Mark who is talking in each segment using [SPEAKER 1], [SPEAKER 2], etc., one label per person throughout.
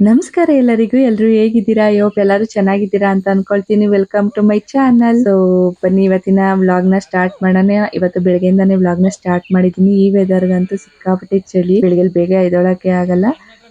[SPEAKER 1] ನಮಸ್ಕಾರ ಎಲ್ಲರಿಗೂ, ಎಲ್ರು ಹೇಗಿದ್ದೀರಾ? ಯೋಪ್ ಎಲ್ಲರೂ ಚೆನ್ನಾಗಿದ್ದೀರಾ ಅಂತ ಅನ್ಕೊಳ್ತೀನಿ. Welcome to my channel so ಬನ್ನಿ, ಇವತ್ತಿನ ವ್ಲಾಗ್ನ ಸ್ಟಾರ್ಟ್ ಮಾಡೋಣ. ಇವತ್ತು ಬೆಳಗ್ಗೆಯಿಂದಾನೇ ನ ಸ್ಟಾರ್ಟ್ ಮಾಡಿದೀನಿ ಈ ವೆದರ್ ಗಂತೂ ಸಿಕ್ಕಾಪಟ್ಟೆ ಚಳಿ. ಬೆಳಗ್ಗೆ ಬೇಗ ಎದ್ದೊಳಕ್ಕೆ ಆಗಲ್ಲ.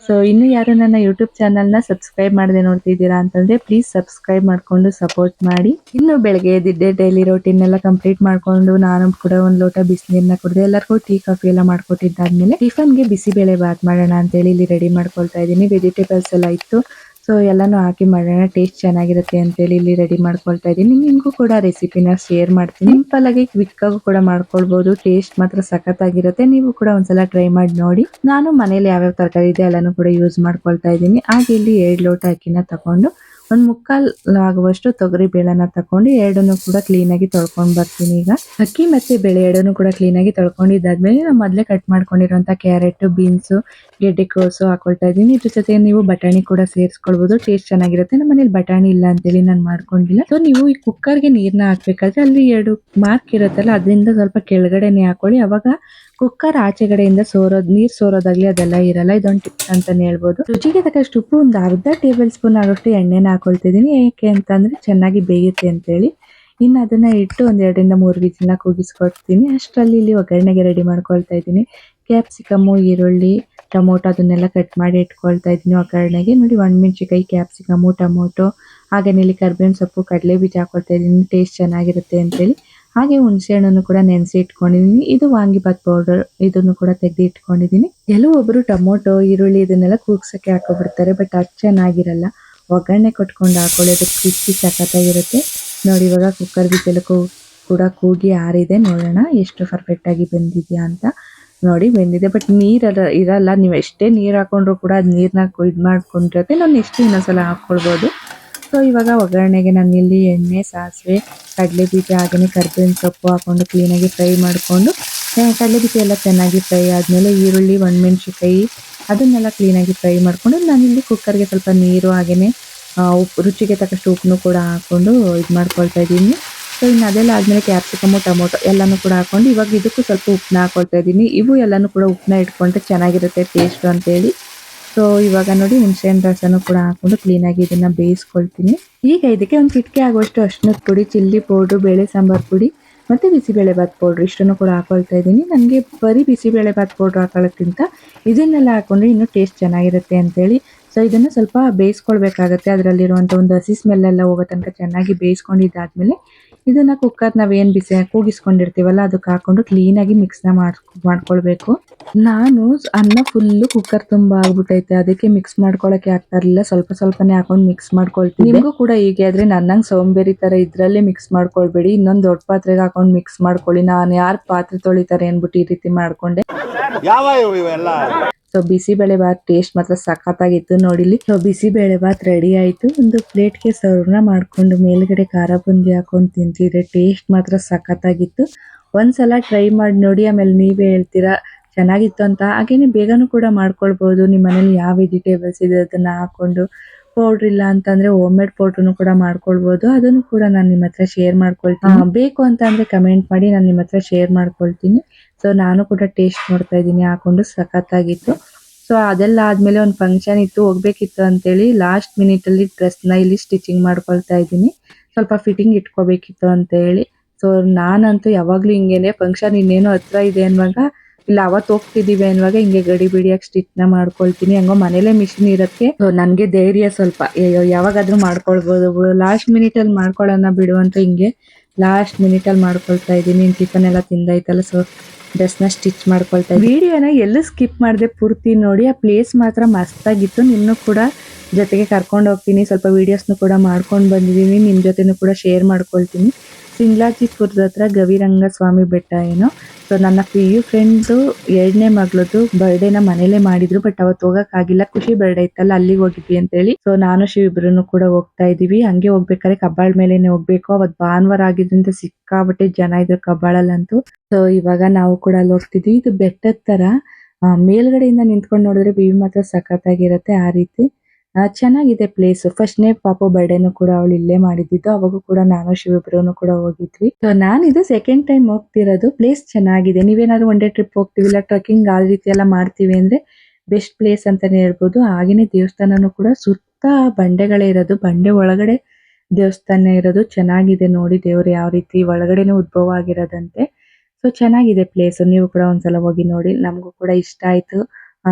[SPEAKER 1] ಸೊ ಇನ್ನು ಯಾರು ನನ್ನ ಯೂಟ್ಯೂಬ್ ಚಾನಲ್ನ ಸಬ್ಸ್ಕ್ರೈಬ್ ಮಾಡದೆ ನೋಡ್ತಿದ್ದೀರಾ ಅಂತಂದ್ರೆ ಪ್ಲೀಸ್ ಸಬ್ಸ್ಕ್ರೈಬ್ ಮಾಡ್ಕೊಂಡು ಸಪೋರ್ಟ್ ಮಾಡಿ. ಇನ್ನು ಬೆಳಗ್ಗೆ ಎದ್ದಿದ್ದೆ ಡೈಲಿ ರೋಟೀನ್ ಎಲ್ಲ ಕಂಪ್ಲೀಟ್ ಮಾಡ್ಕೊಂಡು ನಾನು ಕೂಡ ಒಂದ್ ಲೋಟ ಬಿಸಿನೀರ್ನ ಕುಡಿದೆ ಎಲ್ಲರಿಗೂ ಟೀ ಕಾಫಿ ಎಲ್ಲ ಮಾಡ್ಕೊಟ್ಟಿದ್ದಾದ್ಮೇಲೆ ಟಿಫನ್ಗೆ ಬಿಸಿ ಬೇಳೆ ಬಾತ್ ಮಾಡೋಣ ಅಂತ ಹೇಳಿ ಇಲ್ಲಿ ರೆಡಿ ಮಾಡ್ಕೊಳ್ತಾ ಇದ್ದೀನಿ. ವೆಜಿಟೇಬಲ್ಸ್ ಎಲ್ಲ ಇತ್ತು. ಸೊ ಎಲ್ಲಾನು ಹಾಕಿ ಮಾಡೋಣ ಟೇಸ್ಟ್ ಚೆನ್ನಾಗಿರುತ್ತೆ ಅಂತ ಹೇಳಿ ಇಲ್ಲಿ ರೆಡಿ ಮಾಡ್ಕೊಳ್ತಾ ಇದ್ದೀನಿ. ನಿಮಗೂ ಕೂಡ ರೆಸಿಪಿನ ಶೇರ್ ಮಾಡ್ತೀನಿ. ಸಿಂಪಲ್ ಆಗಿ ಕ್ವಿಕ್ ಆಗಿ ಕೂಡ ಮಾಡ್ಕೊಳ್ಬೋದು. ಟೇಸ್ಟ್ ಮಾತ್ರ ಸಖತ್ತಾಗಿರುತ್ತೆ. ನೀವು ಕೂಡ ಒಂದ್ಸಲ ಟ್ರೈ ಮಾಡಿ ನೋಡಿ. ನಾನು ಮನೇಲಿ ಯಾವ್ಯಾವ ತರಕಾರಿ ಇದೆ, ಎಲ್ಲಾನು ಕೂಡ ಯೂಸ್ ಮಾಡ್ಕೊಳ್ತಾ ಇದ್ದೀನಿ. ಹಾಗೆ ಇಲ್ಲಿ ಎರಡು ಲೋಟ ಅಕ್ಕಿನ ತಕೊಂಡು ಒಂದ್ ಮುಕ್ಕಾಲ್ ಆಗುವಷ್ಟು ತೊಗರಿ ಬೇಳೆನ ತಕೊಂಡು ಎರಡನ್ನು ಕೂಡ ಕ್ಲೀನ್ ಆಗಿ ತೊಳ್ಕೊಂಡ್ ಬರ್ತೀನಿ ಈಗ. ಅಕ್ಕಿ ಮತ್ತೆ ಬೇಳೆ ಎರಡನ್ನು ಕೂಡ ಕ್ಲೀನ್ ಆಗಿ ತೊಳ್ಕೊಂಡಿದ್ದಾದ್ಮೇಲೆ ನಾವು ಮೊದಲೇ ಕಟ್ ಮಾಡ್ಕೊಂಡಿರುವಂತ ಕ್ಯಾರೆಟ್ ಬೀನ್ಸ್ ಗೆಡ್ಡೆಕೋಸು ಹಾಕೊಳ್ತಾ ಇದ್ದೀನಿ. ಇದ್ರ ಜೊತೆ ನೀವು ಬಟಾಣಿ ಕೂಡ ಸೇರಿಸ್ಕೊಳ್ಬಹುದು ಟೇಸ್ಟ್ ಚೆನ್ನಾಗಿರುತ್ತೆ. ನಮ್ಮ ಮನೇಲಿ ಬಟಾಣಿ ಇಲ್ಲ ಅಂತೇಳಿ ನಾನು ಮಾಡ್ಕೊಂಡಿಲ್ಲ. ಸೊ ನೀವು ಈ ಕುಕ್ಕರ್ಗೆ ನೀರ್ನ ಹಾಕ್ಬೇಕಾದ್ರೆ ಅಲ್ಲಿ ಎರಡು ಮಾರ್ಕ್ ಇರುತ್ತಲ್ಲ, ಅದರಿಂದ ಸ್ವಲ್ಪ ಕೆಳಗಡೆನೆ ಹಾಕೊಳ್ಳಿ. ಅವಾಗ ಕುಕ್ಕರ್ ಆಚೆಗಡೆಯಿಂದ ಸೋರೋದ್ ನೀರ್ ಸೋರೋದಾಗ್ಲಿ ಅದೆಲ್ಲ ಇರಲ್ಲ ಇದೊಂದು ಟಿಪ್ಸ್ ಅಂತಾನೆ ಹೇಳ್ಬೋದು. ರುಚಿಗೆ ತಕ್ಕಷ್ಟು ಉಪ್ಪು, ಒಂದು ಅರ್ಧ ಟೇಬಲ್ ಸ್ಪೂನ್ ಆಗೋಷ್ಟು ಎಣ್ಣೆನ ಹಾಕೊಳ್ತಿದ್ದೀನಿ. ಏಕೆ ಅಂತಂದ್ರೆ ಚೆನ್ನಾಗಿ ಬೇಯುತ್ತೆ ಅಂತೇಳಿ. ಇನ್ನು ಅದನ್ನ ಇಟ್ಟು ಒಂದ್ ಎರಡರಿಂದ ಮೂರು ಬೀಜನ ಕೂಗಿಸ್ಕೊಡ್ತೀನಿ. ಅಷ್ಟರಲ್ಲಿ ಇಲ್ಲಿ ಒಗ್ಗರಣೆಗೆ ರೆಡಿ ಮಾಡ್ಕೊಳ್ತಾ ಇದ್ದೀನಿ. ಕ್ಯಾಪ್ಸಿಕಮ್ಮು ಈರುಳ್ಳಿ, ಟೊಮೊಟೊ ಅದನ್ನೆಲ್ಲ ಕಟ್ ಮಾಡಿ ಇಟ್ಕೊಳ್ತಾ ಇದ್ದೀನಿ ಒಗ್ಗರಣೆಗೆ. ನೋಡಿ ಒಣಮೆಣ್ಸಿಕಾಯಿ ಕ್ಯಾಪ್ಸಿಕಮ್ಮು ಟೊಮೊಟೊ ಹಾಗೆ ಇಲ್ಲಿ ಕರ್ಬೇವಿನ ಸೊಪ್ಪು ಕಡಲೆ ಬೀಜ ಹಾಕೊಳ್ತಾ ಇದ್ದೀನಿ. ಟೇಸ್ಟ್ ಚೆನ್ನಾಗಿರುತ್ತೆ ಅಂತೇಳಿ. ಹಾಗೆ ಹುಣಸೆ ಹಣ್ಣನ್ನು ಕೂಡ ನೆನೆಸಿ ಇಟ್ಕೊಂಡಿದ್ದೀನಿ ಇದು ವಾಂಗಿಬಾತ್ ಪೌಡರ್ ಇದನ್ನು ಕೂಡ ತೆಗೆದು ಇಟ್ಕೊಂಡಿದ್ದೀನಿ ಕೆಲವೊಬ್ರು ಟೊಮೊಟೊ, ಈರುಳ್ಳಿ ಇದನ್ನೆಲ್ಲ ಕೂಗ್ಸಕ್ಕೆ ಹಾಕೋಬಿಡ್ತಾರೆ ಬಟ್ ಅದು ಚೆನ್ನಾಗಿರಲ್ಲ. ಒಗ್ಗರಣೆ ಕೊಟ್ಕೊಂಡು ಹಾಕೊಳ್ಳಿ ಅದು ಕ್ರಿಸ್ಪಿ ಸಖತ್ತಾಗಿರುತ್ತೆ. ನೋಡಿ, ಇವಾಗ ಕುಕ್ಕರ್ ಬಿಸಿಲು ಕೂಡ ಕೂಗಿ ಆರಿದೆ. ನೋಡೋಣ, ಎಷ್ಟು ಪರ್ಫೆಕ್ಟ್ ಆಗಿ ಬಂದಿದ್ಯಾ ಅಂತ. ನೋಡಿ, ಬೆಂದಿದೆ ಬಟ್ ನೀರ್ ಇರಲ್ಲ. ನೀವು ಎಷ್ಟೇ ನೀರು ಹಾಕೊಂಡ್ರು ಕೂಡ ಅದು ನೀರನ್ನ ಇದು ಮಾಡ್ಕೊಂಡಿರತ್ತೆ ನಾನು ಎಷ್ಟು ಇನ್ನೊಂದ್ಸಲ ಹಾಕೊಳ್ಬಹುದು ಸೊ ಇವಾಗ ಒಗ್ಗರಣೆಗೆ ನಾನು ಇಲ್ಲಿ ಎಣ್ಣೆ, ಸಾಸಿವೆ ಕಡಲೆ ಬೀಜ ಹಾಗೆಯೇ ಕರ್ಬೇವಿನ ಸೊಪ್ಪು ಹಾಕೊಂಡು ಕ್ಲೀನಾಗಿ ಫ್ರೈ ಮಾಡಿಕೊಂಡು ಕಡಲೆ ಬೀಜ ಎಲ್ಲ ಚೆನ್ನಾಗಿ ಫ್ರೈ ಆದಮೇಲೆ ಈರುಳ್ಳಿ ಒಣಮೆಣ್ಸಿಕಾಯಿ ಅದನ್ನೆಲ್ಲ ಕ್ಲೀನಾಗಿ ಫ್ರೈ ಮಾಡಿಕೊಂಡು ನಾನಿಲ್ಲಿ ಕುಕ್ಕರ್ಗೆ ಸ್ವಲ್ಪ ನೀರು ಹಾಗೆಯೇ ಉಪ್ಪು, ರುಚಿಗೆ ತಕ್ಕಷ್ಟು ಉಪ್ಪನ್ನು ಕೂಡ ಹಾಕ್ಕೊಂಡು ಇದು ಮಾಡ್ಕೊಳ್ತಾ ಇದ್ದೀನಿ. ಸೊ ಇನ್ನು ಅದೆಲ್ಲ ಆದಮೇಲೆ ಕ್ಯಾಪ್ಸಿಕಮು ಟೊಮೊಟೊ ಎಲ್ಲನೂ ಕೂಡ ಹಾಕೊಂಡು ಇವಾಗ ಇದಕ್ಕೂ ಸ್ವಲ್ಪ ಉಪ್ಪನ್ನ ಹಾಕ್ಕೊಳ್ತಾ ಇದ್ದೀನಿ. ಇವು ಎಲ್ಲನೂ ಕೂಡ ಉಪ್ಪನ್ನ ಇಟ್ಕೊಂಡ್ರೆ ಚೆನ್ನಾಗಿರುತ್ತೆ ಟೇಸ್ಟು ಅಂತೇಳಿ. ಸೊ ಇವಾಗ ನೋಡಿ ಹುಣಸೆಹಣ್ಣು ರಸನೂ ಕೂಡ ಹಾಕೊಂಡು ಕ್ಲೀನಾಗಿ ಇದನ್ನ ಬೇಯಿಸ್ಕೊಳ್ತೀನಿ. ಈಗ ಇದಕ್ಕೆ ಒಂದು ಕಿಟಕಿ ಆಗುವಷ್ಟು ಅರ್ಶಿನದ ಪುಡಿ, ಚಿಲ್ಲಿ ಪೌಡ್ರು, ಬೇಳೆ ಸಾಂಬಾರ್ ಪುಡಿ ಮತ್ತೆ ಬಿಸಿಬೇಳೆ ಬಾತ್ ಪೌಡ್ರ್ ಇಷ್ಟನ್ನು ಕೂಡ ಹಾಕೊಳ್ತಾ ಇದ್ದೀನಿ. ನನಗೆ ಬರೀ ಬಿಸಿಬೇಳೆ ಬಾತ್ ಪೌಡ್ರ್ ಹಾಕೊಳ್ಳೋಕ್ಕಿಂತ ಇದನ್ನೆಲ್ಲ ಹಾಕೊಂಡ್ರೆ ಇನ್ನೂ ಟೇಸ್ಟ್ ಚೆನ್ನಾಗಿರುತ್ತೆ ಅಂತೇಳಿ. ಸೊ ಇದನ್ನು ಸ್ವಲ್ಪ ಬೇಯಿಸ್ಕೊಳ್ಬೇಕಾಗತ್ತೆ. ಅದರಲ್ಲಿರುವಂಥ ಒಂದು ಹಸಿ ಸ್ಮೆಲ್ ಎಲ್ಲ ಹೋಗೋ ತನಕ ಚೆನ್ನಾಗಿ ಬೇಯಿಸ್ಕೊಂಡಿದ್ದಾದ್ಮೇಲೆ ಇದನ್ನ ಕುಕ್ಕರ್ ನಾವೇನ್ ಬಿಸಿ ಕೂಗಿಸ್ಕೊಂಡಿರ್ತೀವಲ್ಲ ಅದಕ್ಕೆ ಹಾಕೊಂಡು ಕ್ಲೀನ್ ಆಗಿ ಮಿಕ್ಸ್ನ ಮಾಡ್ಕೊಳ್ಬೇಕು. ನಾನು ಅನ್ನ ಫುಲ್ ಕುಕ್ಕರ್ ತುಂಬಾ ಆಗ್ಬಿಟ್ಟೈತೆ, ಅದಕ್ಕೆ ಮಿಕ್ಸ್ ಮಾಡ್ಕೊಳಕ್ಕೆ ಆಗ್ತಾ ಇರಲಿಲ್ಲ. ಸ್ವಲ್ಪ ಸ್ವಲ್ಪನೇ ಹಾಕೊಂಡು ಮಿಕ್ಸ್ ಮಾಡ್ಕೊಳ್ತೀನಿ ನಿಮಗೂ ಕೂಡ ಹೀಗೆ ಆದ್ರೆ ನನ್ನಂಗ್ ಸೋಂಬೇರಿ ತರ ಇದ್ರಲ್ಲೇ ಮಿಕ್ಸ್ ಮಾಡ್ಕೊಳ್ಬೇಡಿ. ಇನ್ನೊಂದು ದೊಡ್ಡ ಪಾತ್ರೆಗೆ ಹಾಕೊಂಡು ಮಿಕ್ಸ್ ಮಾಡ್ಕೊಳ್ಳಿ. ನಾನು ಯಾರು ಪಾತ್ರೆ ತೊಳಿತಾರೆ ಅನ್ಬಿಟ್ಟು ಈ ರೀತಿ ಮಾಡ್ಕೊಂಡೆ.
[SPEAKER 2] ಯಾವ ಇವೆಲ್ಲ?
[SPEAKER 1] ಸೊ ಬಾತ್ ಟೇಸ್ಟ್ ಮಾತ್ರ ಸಖತ್ತಾಗಿತ್ತು ನೋಡಿಲಿ ಸೊ ಬಾತ್ ರೆಡಿ ಆಯ್ತು. ಒಂದು ಪ್ಲೇಟ್ಗೆ ಸರ್ವ್ನ ಮಾಡ್ಕೊಂಡು ಮೇಲ್ಗಡೆ ಖಾರ ಬುಂದಿ ಹಾಕೊಂಡು ತಿಂತಿದ್ರೆ ಟೇಸ್ಟ್ ಮಾತ್ರ ಸಖತ್ತಾಗಿತ್ತು. ಒಂದ್ಸಲ ಟ್ರೈ ಮಾಡಿ ನೋಡಿ, ಆಮೇಲೆ ನೀವೇ ಹೇಳ್ತೀರಾ, ಚೆನ್ನಾಗಿತ್ತು ಅಂತ. ಹಾಗೇನೆ ಬೇಗನೂ ಕೂಡ ಮಾಡ್ಕೊಳ್ಬಹುದು ನಿಮ್ಮ ಮನೇಲಿ ಯಾವ ವೆಜಿಟೇಬಲ್ಸ್ ಇದೆ ಅದನ್ನ ಹಾಕೊಂಡು ಪೌಡ್ರ್ ಇಲ್ಲ ಅಂತಂದ್ರೆ ಹೋಮ್ ಮೇಡ್ ಪೌಡ್ರನ್ನು ಕೂಡ ಮಾಡ್ಕೊಳ್ಬಹುದು ಅದನ್ನು ಕೂಡ ನಾನು ನಿಮ್ಮ ಹತ್ರ ಶೇರ್ ಮಾಡ್ಕೊಳ್ತೀನಿ. ಬೇಕು ಅಂತ ಅಂದ್ರೆ ಕಮೆಂಟ್ ಮಾಡಿ ನಾನು ನಿಮ್ಮ ಹತ್ರ ಶೇರ್ ಮಾಡ್ಕೊಳ್ತೀನಿ. ಸೊ ನಾನು ಕೂಡ ಟೇಸ್ಟ್ ನೋಡ್ತಾ ಇದ್ದೀನಿ. ಹಾಕೊಂಡು ಸಖತ್ತಾಗಿತ್ತು. ಸೊ ಅದೆಲ್ಲ ಆದ್ಮೇಲೆ ಒಂದು ಫಂಕ್ಷನ್ ಇತ್ತು ಹೋಗ್ಬೇಕಿತ್ತು ಅಂತೇಳಿ ಲಾಸ್ಟ್ ಮಿನಿಟ್ ಅಲ್ಲಿ ಡ್ರೆಸ್ನ ಇಲ್ಲಿ ಸ್ಟಿಚಿಂಗ್ ಮಾಡ್ಕೊಳ್ತಾ ಇದ್ದೀನಿ. ಸ್ವಲ್ಪ ಫಿಟ್ಟಿಂಗ್ ಇಟ್ಕೋಬೇಕಿತ್ತು ಅಂತ ಹೇಳಿ ಸೊ ನಾನಂತೂ ಯಾವಾಗ್ಲೂ ಹಿಂಗೇನೆ ಫಂಕ್ಷನ್ ಇನ್ನೇನು ಹತ್ರ ಇದೆ ಅನ್ನುವಾಗ ಇಲ್ಲ ಅವತ್ತು ಹೋಗ್ತಿದೀವಿ ಅನ್ನುವಾಗ ಹಿಂಗೆ ಗಡಿ ಬಿಡಿಯಾಗಿ ಸ್ಟಿಚ್ನ ಮಾಡ್ಕೊಳ್ತೀನಿ. ಹಂಗೋ ಮನೇಲೆ ಮಿಷಿನ್ ಇರತ್ತೆ ನನ್ಗೆ ಧೈರ್ಯ ಸ್ವಲ್ಪ. ಅಯ್ಯೋ ಯಾವಾಗಾದ್ರೂ ಮಾಡ್ಕೊಳ್ಬೋದು. ಲಾಸ್ಟ್ ಮಿನಿಟ್ ಅಲ್ಲಿ ಮಾಡ್ಕೊಳ್ಳೋಣ ಬಿಡು ಅಂತ ಹಿಂಗೆ ಲಾಸ್ಟ್ ಮಿನಿಟ್ ಅಲ್ಲಿ ಮಾಡ್ಕೊಳ್ತಾ ಇದ್ದೀನಿ. ಟಿಫನ್ ಎಲ್ಲ ತಿಂದಾಯ್ತಲ್ಲ ಸೊ ಡ್ರೆಸ್ನ ಸ್ಟಿಚ್ ಮಾಡ್ಕೊಳ್ತಾ ವಿಡಿಯೋನ ಎಲ್ಲೂ ಸ್ಕಿಪ್ ಮಾಡಿದೆ ಪೂರ್ತಿ ನೋಡಿ. ಆ ಪ್ಲೇಸ್ ಮಾತ್ರ ಮಸ್ತಾಗಿತ್ತು. ನಿನ್ನೂ ಕೂಡ ಜೊತೆಗೆ ಕರ್ಕೊಂಡು ಹೋಗ್ತೀನಿ. ಸ್ವಲ್ಪ ವೀಡಿಯೋಸ್ನು ಕೂಡ ಮಾಡ್ಕೊಂಡು ಬಂದಿದ್ದೀನಿ ನಿಮ್ಮ ಜೊತೆನೂ ಕೂಡ ಶೇರ್ ಮಾಡ್ಕೊಳ್ತೀನಿ. ಸಿಂಗ್ಲಾಜಿಪುರದ ಹತ್ರ ಗವಿರಂಗ ಸ್ವಾಮಿ ಬೆಟ್ಟ ಏನೋ. ಸೊ ನನ್ನ ಪಿ ಯು ಫ್ರೆಂಡ್ದು ಎರಡನೇ ಮಗಳದು ಬರ್ಡೇನ ಮನೇಲೆ ಮಾಡಿದ್ರು ಬಟ್ ಅವತ್ತು ಹೋಗಕ್ ಆಗಿಲ್ಲ ಖುಷಿ ಬರ್ಡೇ ಇತ್ತಲ್ಲ ಅಲ್ಲಿಗೆ ಹೋಗಿದ್ವಿ ಅಂತ ಹೇಳಿ ಸೊ ನಾನು ಶಿವ ಇಬ್ರು ಕೂಡ ಹೋಗ್ತಾ ಇದೀವಿ ಹಂಗೆ ಹೋಗ್ಬೇಕಾದ್ರೆ ಕಬ್ಬಾಳ್ ಮೇಲೆನೆ ಹೋಗ್ಬೇಕು. ಅವತ್ ಭಾನುವಾರ ಆಗಿದ್ರಿಂದ ಸಿಕ್ಕಾಬಟ್ಟೆ ಜನ ಇದ್ರು ಕಬ್ಬಾಳಲ್ಲಂತೂ. ಸೊ ಇವಾಗ ನಾವು ಕೂಡ ಅಲ್ಲಿ ಹೋಗ್ತಿದ್ವಿ. ಇದು ಬೆಟ್ಟದ ತರ. ಆ, ಮೇಲ್ಗಡೆಯಿಂದ ನಿಂತ್ಕೊಂಡು ನೋಡಿದ್ರೆ ವ್ಯೂ ಮಾತ್ರ ಸಖತ್ತಾಗಿರುತ್ತೆ ಆ ರೀತಿ. ಚೆನ್ನಾಗಿದೆ ಪ್ಲೇಸ್ ಫಸ್ಟ್ನೇ ಪಾಪ ಬರ್ಡೇನು ಕೂಡ ಅವಳು ಇಲ್ಲೇ ಮಾಡಿದ್ದು. ಅವಾಗೂ ಕೂಡ ನಾನು ಶಿವಪುರನು ಕೂಡ ಹೋಗಿದ್ವಿ. ಸೊ ನಾನು ಇದು ಸೆಕೆಂಡ್ ಟೈಮ್ ಹೋಗ್ತಿರೋದು. ಪ್ಲೇಸ್ ಚೆನ್ನಾಗಿದೆ. ನೀವೇನಾದ್ರು ಒನ್ ಡೇ ಟ್ರಿಪ್ ಹೋಗ್ತೀವಿ, ಇಲ್ಲ ಟ್ರೆಕ್ಕಿಂಗ್ ಆ ರೀತಿ ಎಲ್ಲ ಮಾಡ್ತೀವಿ ಅಂದ್ರೆ ಬೆಸ್ಟ್ ಪ್ಲೇಸ್ ಅಂತಾನೆ ಹೇಳ್ಬೋದು. ಹಾಗೇನೆ ದೇವಸ್ಥಾನನೂ ಕೂಡ ಸುತ್ತ ಬಂಡೆಗಳೇ ಇರೋದು. ಬಂಡೆ ಒಳಗಡೆ ದೇವಸ್ಥಾನ ಇರೋದು. ಚೆನ್ನಾಗಿದೆ ನೋಡಿ ದೇವ್ರು ಯಾವ ರೀತಿ ಒಳಗಡೆನೆ ಉದ್ಭವ ಆಗಿರೋದಂತೆ. ಸೊ ಚೆನ್ನಾಗಿದೆ ಪ್ಲೇಸ್ ನೀವು ಕೂಡ ಒಂದ್ಸಲ ಹೋಗಿ ನೋಡಿ. ನಮಗೂ ಕೂಡ ಇಷ್ಟ ಆಯ್ತು. ಆ,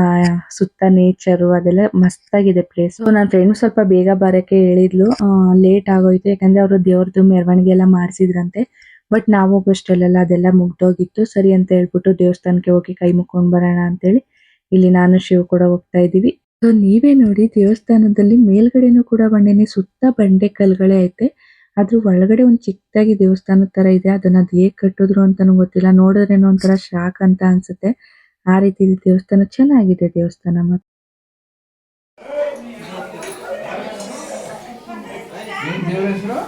[SPEAKER 1] ಸುತ್ತ ನೇಚರ್ ಅದೆಲ್ಲ ಮಸ್ತಾಗಿದೆ ಪ್ಲೇಸ್ ನನ್ನ ಫ್ರೆಂಡ್ ಸ್ವಲ್ಪ ಬೇಗ ಬರಕ್ಕೆ ಹೇಳಿದ್ಲು. ಲೇಟ್ ಆಗೋಯ್ತು. ಯಾಕಂದ್ರೆ ಅವರು ದೇವ್ರದ್ದು ಮೆರವಣಿಗೆ ಎಲ್ಲ ಮಾಡಿಸಿದ್ರಂತೆ. ಬಟ್ ನಾವು ಹೋಗೋಷ್ಟಲ್ಲೆಲ್ಲ ಅದೆಲ್ಲ ಮುಗ್ದೋಗಿತ್ತು. ಸರಿ ಅಂತ ಹೇಳ್ಬಿಟ್ಟು ದೇವಸ್ಥಾನಕ್ಕೆ ಹೋಗಿ ಕೈ ಮುಕ್ಕೊಂಡ್ ಬರೋಣ ಅಂತೇಳಿ ಇಲ್ಲಿ ನಾನು ಶಿವ್ ಕೂಡ ಹೋಗ್ತಾ ಇದೀವಿ ಸೊ ನೀವೇ ನೋಡಿ ದೇವಸ್ಥಾನದಲ್ಲಿ ಮೇಲ್ಗಡೆನೂ ಕೂಡ ಬಂಡೆನೆ ಸುತ್ತ ಬಂಡೆ ಕಲ್ಗಳೇ ಐತೆ. ಅದ್ರ ಒಳಗಡೆ ಒಂದ್ ಚಿಕ್ಕದಾಗಿ ದೇವಸ್ಥಾನದ ತರ ಇದೆ. ಅದನ್ನ ಅದ್ ಹೇಗ್ ಕಟ್ಟಿದ್ರು ಅಂತಾನೂ ಗೊತ್ತಿಲ್ಲ. ನೋಡಿದ್ರೇನೋ ಒಂಥರ ಶಾಕ್ ಅಂತ ಅನ್ಸುತ್ತೆ. ಆ ರೀತಿ ದೇವಸ್ಥಾನ ಚೆನ್ನಾಗಿದೆ ದೇವಸ್ಥಾನ ಮಾತ್ರ
[SPEAKER 3] ಹೆಸರು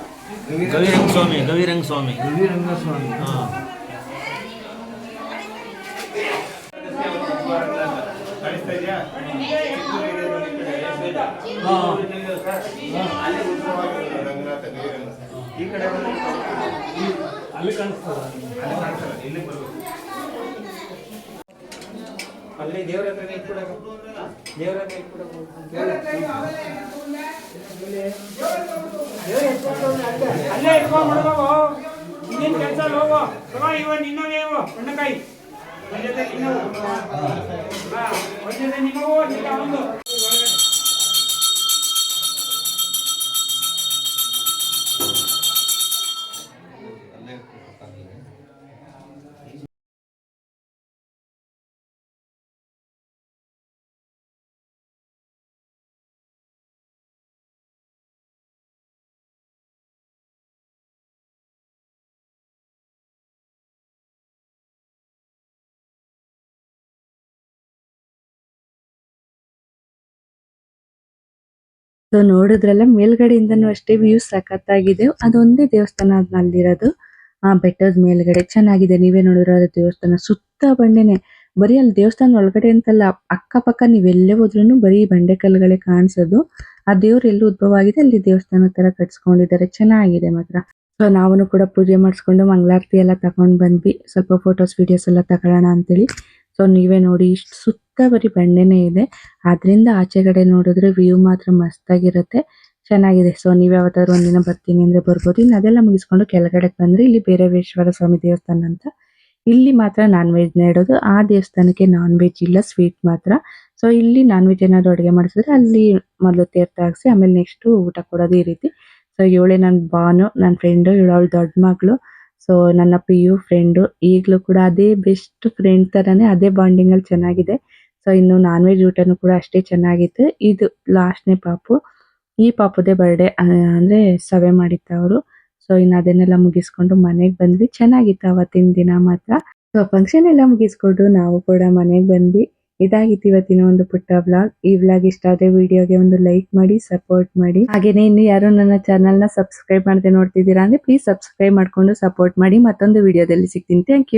[SPEAKER 2] ಗವಿರಂಗ ಸ್ವಾಮಿ ಗವಿರಂಗ ಸ್ವಾಮಿ
[SPEAKER 3] ಗವಿರಂಗ ಸ್ವಾಮಿ
[SPEAKER 2] ಹಾ.
[SPEAKER 3] ಅಲ್ಲಿ ದೇವ್ರ ಹತ್ರ ದೇವ್ರ ಹತ್ರ
[SPEAKER 4] ಅಲ್ಲೇ ಇಟ್ಕೊಂಡ್ಬಿಡ್ಬೇಕು ಇನ್ನೇನು ಕೆಲಸ ಹೋಗು. ತಗೋ ಇವ ನಿನ್ನವೇ ಇವು ಹಣ್ಣುಕಾಯಿ ಒಂದ್ ಜೊತೆ ನಿನ್ನವು ಒಂದ್ ಜೊತೆ ನಿನ್ನ ಒಂದು
[SPEAKER 1] ಸೊ ನೋಡಿದ್ರಲ್ಲ, ಮೇಲ್ಗಡೆಯಿಂದನೂ ಅಷ್ಟೇ ವ್ಯೂ ಸಖತ್ತಾಗಿದೆ. ಅದೊಂದೇ ದೇವಸ್ಥಾನ ಅಲ್ಲಿರೋದು ಆ ಬೆಟ್ಟದ ಮೇಲ್ಗಡೆ ಚೆನ್ನಾಗಿದೆ. ನೀವೇ ನೋಡಿದ್ರೆ ಅದು ದೇವಸ್ಥಾನ. ಸುತ್ತ ಬಂಡೆನೆ. ಬರೀ ಅಲ್ಲಿ ದೇವಸ್ಥಾನ ಒಳಗಡೆ ಅಂತಲ್ಲ, ಅಕ್ಕಪಕ್ಕ ಪಕ್ಕ ಎಲ್ಲೇ ಹೋದ್ರೂ ಬರೀ ಬಂಡೆ ಕಲ್ಲುಗಳೇ ಕಾಣಿಸೋದು. ಆ ದೇವ್ರು ಎಲ್ಲೂ ಉದ್ಭವ ಆಗಿದೆ, ಅಲ್ಲಿ ದೇವಸ್ಥಾನ ತರ ಕಟ್ಸ್ಕೊಂಡಿದ್ದಾರೆ. ಚೆನ್ನಾಗಿದೆ ಮಾತ್ರ. ಸೊ ನಾವು ಕೂಡ ಪೂಜೆ ಮಾಡಿಸ್ಕೊಂಡು ಮಂಗಳಾರತಿ ಎಲ್ಲ ತಕೊಂಡ್ ಬಂದ್ವಿ. ಸ್ವಲ್ಪ ಫೋಟೋಸ್ ವಿಡಿಯೋಸ್ ಎಲ್ಲ ತಗೊಳ್ಳೋಣ ಅಂತೇಳಿ. ಸೊ ನೀವೇ ನೋಡಿ, ಇಷ್ಟು ಸುತ್ತ ಬರೀ ಬಂಡೆನೇ ಇದೆ. ಆದ್ರಿಂದ ಆಚೆಗಡೆ ನೋಡಿದ್ರೆ ವ್ಯೂ ಮಾತ್ರ ಮಸ್ತಾಗಿರುತ್ತೆ. ಚೆನ್ನಾಗಿದೆ. ಸೊ ನೀವ್ ಯಾವತ್ತಾದ್ರು ಒಂದಿನ ಬರ್ತೀನಿ ಅಂದ್ರೆ ಬರ್ಬೋದು. ಇನ್ನು ಅದೆಲ್ಲ ಮುಗಿಸ್ಕೊಂಡು ಕೆಳಗಡೆ ಬಂದ್ರೆ ಇಲ್ಲಿ ಬೇರವೇಶ್ವರ ಸ್ವಾಮಿ ದೇವಸ್ಥಾನ ಅಂತ. ಇಲ್ಲಿ ಮಾತ್ರ ನಾನ್ ವೆಜ್ ಇಡೋದು. ಆ ದೇವಸ್ಥಾನಕ್ಕೆ ನಾನ್ ವೆಜ್ ಇಲ್ಲ ಸ್ವೀಟ್ ಮಾತ್ರ. ಸೊ ಇಲ್ಲಿ ನಾನ್ ವೆಜ್ ಏನಾದ್ರು ಅಡುಗೆ ಮಾಡಿಸಿದ್ರೆ ಅಲ್ಲಿ ಮೊದಲು ತೀರ್ಥ ಹಾಕ್ಸಿ, ಆಮೇಲೆ ನೆಕ್ಸ್ಟ್ ಊಟ ಕೊಡೋದು ಈ ರೀತಿ. ಸೊ ಇವಳೆ ನನ್ ಬಾನು ನನ್ನ ಫ್ರೆಂಡ್ ಇವಳು ಅವಳು ದೊಡ್ಡ ಮಗಳು. ಸೊ ನನ್ನ ಪಿ ಯು ಫ್ರೆಂಡು ಈಗಲೂ ಕೂಡ ಅದೇ ಬೆಸ್ಟ್ ಫ್ರೆಂಡ್ ಥರನೇ ಅದೇ ಬಾಂಡಿಂಗ್ ಅಲ್ಲಿ ಚೆನ್ನಾಗಿದೆ. ಸೊ ಇನ್ನು ನಾನ್ ವೆಜ್ ಊಟನೂ ಕೂಡ ಅಷ್ಟೇ ಚೆನ್ನಾಗಿತ್ತು. ಇದು ಲಾಸ್ಟ್ನೇ ಪಾಪು. ಈ ಪಾಪುದೇ ಬರ್ಡೇ ಅಂದ್ರೆ ಸವೆ ಮಾಡಿತ್ತು ಅವರು. ಸೊ ಇನ್ನು ಅದನ್ನೆಲ್ಲ ಮುಗಿಸ್ಕೊಂಡು ಮನೆಗೆ ಬಂದ್ವಿ. ಚೆನ್ನಾಗಿತ್ತು ಅವತ್ತಿನ ದಿನ ಮಾತ್ರ. ಸೊ ಫಂಕ್ಷನ್ ಎಲ್ಲ ಮುಗಿಸ್ಕೊಂಡು ನಾವು ಕೂಡ ಮನೆಗೆ ಬಂದ್ವಿ. ಇದಾಗಿತ್ತು ಇವತ್ತಿನ ಒಂದು ಪುಟ್ಟ ಬ್ಲಾಗ್ ಈ ಬ್ಲಾಗ್ ಇಷ್ಟ ಆದ್ರೆ ವಿಡಿಯೋಗೆ ಒಂದು ಲೈಕ್ ಮಾಡಿ ಸಪೋರ್ಟ್ ಮಾಡಿ. ಹಾಗೇನೆ ಇನ್ನು ಯಾರು ನನ್ನ ಚಾನಲ್ನ ಸಬ್ಸ್ಕ್ರೈಬ್ ಮಾಡದೆ ನೋಡ್ತಿದ್ದೀರಾ ಅಂದ್ರೆ ಪ್ಲೀಸ್ ಸಬ್ಸ್ಕ್ರೈಬ್ ಮಾಡ್ಕೊಂಡು ಸಪೋರ್ಟ್ ಮಾಡಿ. ಮತ್ತೊಂದು ವಿಡಿಯೋದಲ್ಲಿ ಸಿಗ್ತೀನಿ. Thank you